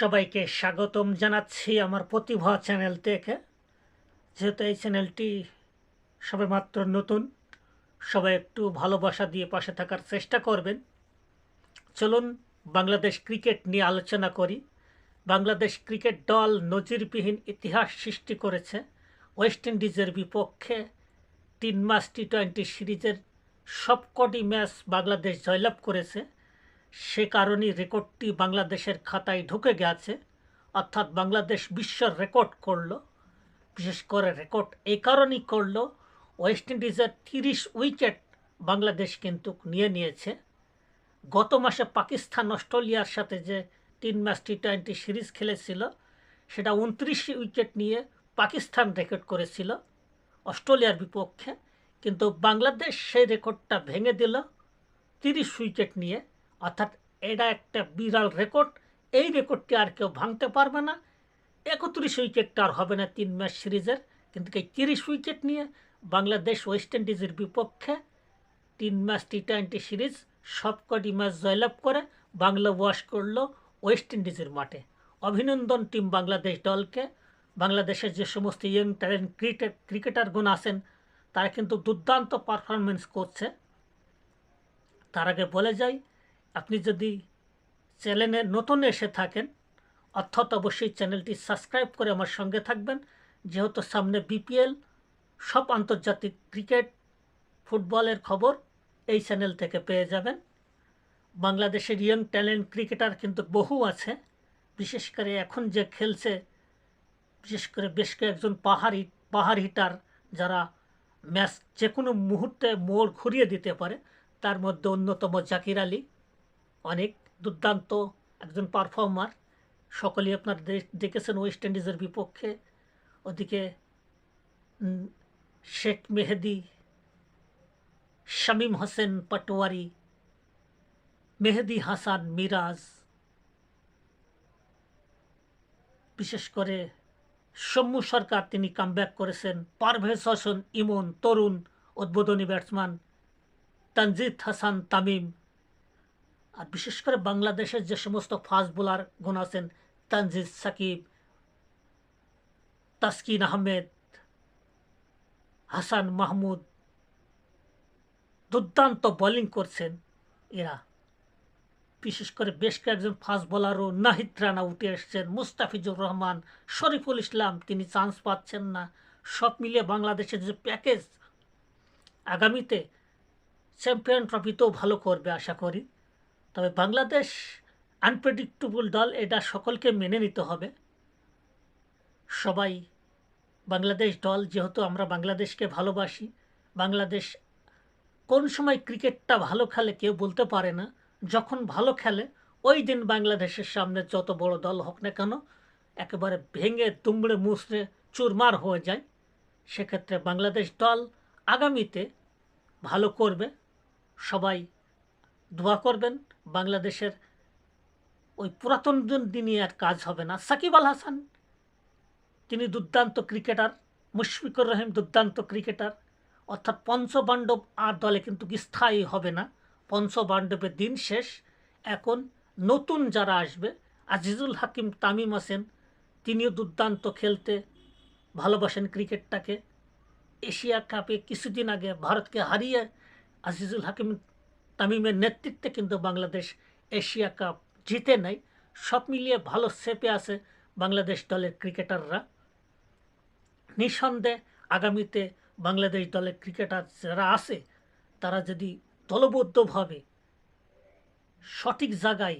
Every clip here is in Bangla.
সবাইকে স্বাগতম জানাচ্ছি আমার প্রতিভা চ্যানেল থেকে। যেহেতু এই চ্যানেলটি সবেমাত্র নতুন, সবাই একটু ভালোবাসা দিয়ে পাশে থাকার চেষ্টা করবেন। চলুন বাংলাদেশ ক্রিকেট নিয়ে আলোচনা করি। বাংলাদেশ ক্রিকেট দল নজিরবিহীন ইতিহাস সৃষ্টি করেছে। ওয়েস্ট ইন্ডিজের বিপক্ষে তিন মাস টি টোয়েন্টি সিরিজের সবকটি ম্যাচ বাংলাদেশ জয়লাভ করেছে। সে কারণেই রেকর্ডটি বাংলাদেশের খাতায় ঢুকে গেছে। অর্থাৎ বাংলাদেশ বিশ্বর রেকর্ড করল। বিশেষ করে রেকর্ড এই কারণেই করল, ওয়েস্ট ইন্ডিজের তিরিশ উইকেট বাংলাদেশ কিন্তু নিয়ে নিয়েছে। গত মাসে পাকিস্তান, অস্ট্রেলিয়ার সাথে যে তিন ম্যাচ টি টোয়েন্টি সিরিজ খেলেছিল, সেটা উনত্রিশ উইকেট নিয়ে পাকিস্তান রেকর্ড করেছিল অস্ট্রেলিয়ার বিপক্ষে। কিন্তু বাংলাদেশ সেই রেকর্ডটা ভেঙে দিল, তিরিশ উইকেট নিয়ে অর্থাৎ এটা একটা বিরাল রেকর্ড এই রেকর্ডটি আর কেউ ভাঙতে পারবে না। একত্রিশ উইকেটটা আর হবে না তিন ম্যাচ সিরিজের, কিন্তু এই তিরিশ উইকেট নিয়ে বাংলাদেশ ওয়েস্ট ইন্ডিজের বিপক্ষে তিন ম্যাচ টি টোয়েন্টি সিরিজ, সবকটি ম্যাচ জয়লাভ করে বাংলা ওয়াশ করল ওয়েস্ট ইন্ডিজের মাঠে। অভিনন্দন টিম বাংলাদেশ দলকে। বাংলাদেশের যে সমস্ত ইয়ং ট্যালেন্ট ক্রিকেট ক্রিকেটারগুলো আছেন, তারা কিন্তু দুর্দান্ত পারফরমেন্স করছে। তার আগে বলে যাই আপনি যদি চ্যানেলে নতুন এসে থাকেন, অর্থাৎ অবশ্যই চ্যানেলটি সাবস্ক্রাইব করে আমার সঙ্গে থাকবেন। যেহেতু সামনে বিপিএল, সব আন্তর্জাতিক ক্রিকেট, ফুটবলের খবর এই চ্যানেল থেকে পেয়ে যাবেন। বাংলাদেশের ইয়ং ট্যালেন্ট ক্রিকেটার কিন্তু বহু আছে। বিশেষ করে এখন যে খেলছে, বিশেষ করে বেশ কয়েকজন পাহাড়ি, পাহাড় হিটার যারা ম্যাচ যে কোনো মুহূর্তে মোড় ঘুরিয়ে দিতে পারে, তার মধ্যে অন্যতম জাকির আলী। অনেক দুর্দান্ত একজন পারফর্মার সকলেই আপনার দেখেছেন ওয়েস্ট ইন্ডিজের বিপক্ষে। ওদিকে শেখ মেহেদি, শামীম হোসেন পাটোয়ারি, মেহেদি হাসান মিরাজ, বিশেষ করে সৌম্য সরকার তিনি কামব্যাক করেছেন। পারভেজ হোসেন ইমন, তরুণ উদ্বোধনী ব্যাটসম্যান তানজিদ হাসান তামিম আর বিশেষ করে বাংলাদেশের যে সমস্ত ফাস্ট বোলার গুণ আছেন, তানজিদ সাকিব, তাসকিন আহমেদ, হাসান মাহমুদ, দুর্দান্ত বোলিং করছেন এরা। বিশেষ করে বেশ কয়েকজন ফাস্ট বোলারও নাহিদ রানা উঠে এসছেন, মুস্তাফিজুর রহমান, শরীফুল ইসলাম, তিনি চান্স পাচ্ছেন না। সব মিলিয়ে বাংলাদেশের যে প্যাকেজ আগামীতে চ্যাম্পিয়ন ট্রফিতেও ভালো করবে, আশা করি। তবে বাংলাদেশ আনপ্রেডিক্টেবল দল, এটা সকলকে মেনে নিতে হবে। সবাই, বাংলাদেশ দল, যেহেতু আমরা বাংলাদেশকে ভালোবাসি, বাংলাদেশ কোন সময় ক্রিকেটটা ভালো খেলে কেউ বলতে পারে না। যখন ভালো খেলে, ওই দিন বাংলাদেশের সামনে যত বড় দল হোক না কেন, একেবারে ভেঙে তুমড়ে মুসড়ে চুরমার হয়ে যায়। সেক্ষেত্রে বাংলাদেশ দল আগামীতে ভালো করবে। সবাই দোয়া করবেন, বাংলাদেশের ওই পুরাতন দিনই আর কাজ হবে না। সাকিব আল হাসান, তিনি দুর্দান্ত ক্রিকেটার, মুশফিকুর রহিম দুর্দান্ত ক্রিকেটার, অর্থাৎ পঞ্চপাণ্ডব আর দলে কিন্তু স্থায়ী হবে না। পঞ্চপাণ্ডবের দিন শেষ। এখন নতুন যারা আসবে, আজিজুল হাকিম, তামিম আছেন তিনিও দুর্দান্ত খেলতে ভালোবাসেন ক্রিকেটটাকে। এশিয়া কাপে কিছুদিন আগে ভারতকে হারিয়ে আজিজুল হাকিম তামিমের নেতৃত্বে কিন্তু বাংলাদেশ এশিয়া কাপ জিতে নেয় সব মিলিয়ে ভালো সেপে আছে বাংলাদেশ দলের ক্রিকেটাররা। নিঃসন্দেহে আগামীতে বাংলাদেশ দলের ক্রিকেটার যারা আছে, তারা যদি দলবদ্ধভাবে সঠিক জায়গায়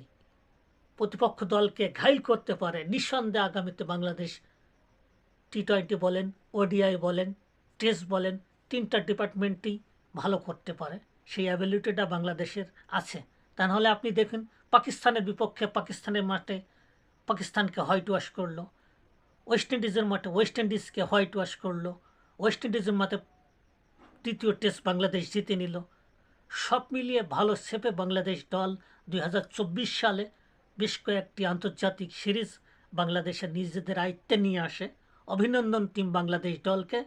প্রতিপক্ষ দলকে ঘাইল করতে পারে, নিঃসন্দেহে আগামীতে বাংলাদেশ টি টোয়েন্টি বলেন, ওডিআই বলেন, টেস্ট বলেন, তিনটা ডিপার্টমেন্টই ভালো করতে পারে। সেই অ্যাবিলিটিটা বাংলাদেশের আছে। তা নাহলে আপনি দেখুন, পাকিস্তানের বিপক্ষে পাকিস্তানের মাঠে পাকিস্তানকে হোয়াইট ওয়াশ করল, ওয়েস্ট ইন্ডিজের মাঠে ওয়েস্ট ইন্ডিজকে হোয়াইট ওয়াশ করল, ওয়েস্ট ইন্ডিজের মাঠে তৃতীয় টেস্ট বাংলাদেশ জিতে নিল। সব মিলিয়ে ভালো সেপে বাংলাদেশ দল দু হাজার চব্বিশ সালে বেশ কয়েকটি আন্তর্জাতিক সিরিজ বাংলাদেশের নিজেদের আয়ত্তে নিয়ে আসে। অভিনন্দন টিম বাংলাদেশ দলকে।